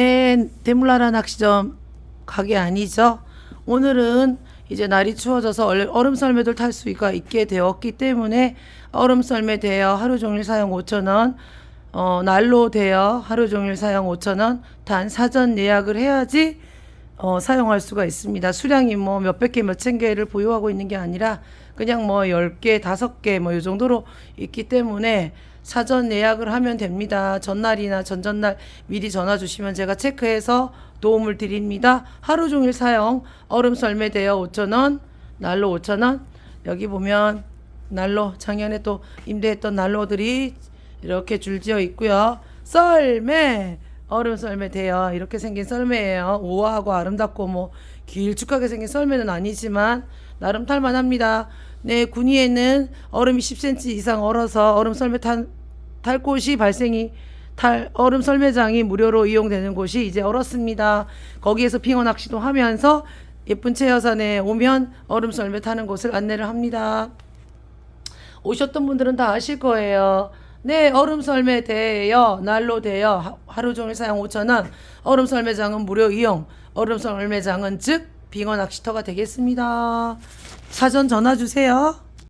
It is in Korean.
네, 대물나라 낚시점 가게 아니죠? 오늘은 이제 날이 추워져서 얼- 얼음 썰매도 탈 수가 있게 되었기 때문에 얼음 썰매 대여 하루 종일 사용 5,000원, 어, 난로 대여 하루 종일 사용 5,000원, 단 사전 예약을 해야지 어, 사용할 수가 있습니다. 수량이 뭐 몇백 개, 몇천 개를 보유하고 있는 게 아니라 그냥 뭐 10개, 5개 뭐 이 정도로 있기 때문에 사전 예약을 하면 됩니다. 전날이나 전전날 미리 전화 주시면 제가 체크해서 도움을 드립니다. 하루 종일 사용 얼음 썰매 대여 5,000원, 난로 5,000원. 여기 보면 난로 작년에 또 임대했던 난로들이 이렇게 줄지어 있고요. 썰매 얼음 썰매 대여 이렇게 생긴 썰매예요. 우아하고 아름답고 뭐 길쭉하게 생긴 썰매는 아니지만 나름 탈만합니다. 네, 군위에는 얼음이 10cm 이상 얼어서 얼음 썰매 탈, 탈 곳이 발생이 탈 얼음 썰매장이 무료로 이용되는 곳이 이제 얼었습니다. 거기에서 빙어 낚시도 하면서 예쁜 체여산에 오면 얼음 썰매 타는 곳을 안내를 합니다. 오셨던 분들은 다 아실 거예요. 네, 얼음 썰매 대여, 난로 대여, 하- 하루 종일 사용 5,000원, 얼음 썰매장은 무료 이용, 얼음 썰매장은 즉 빙어 낚시터가 되겠습니다. 사전 전화 주세요.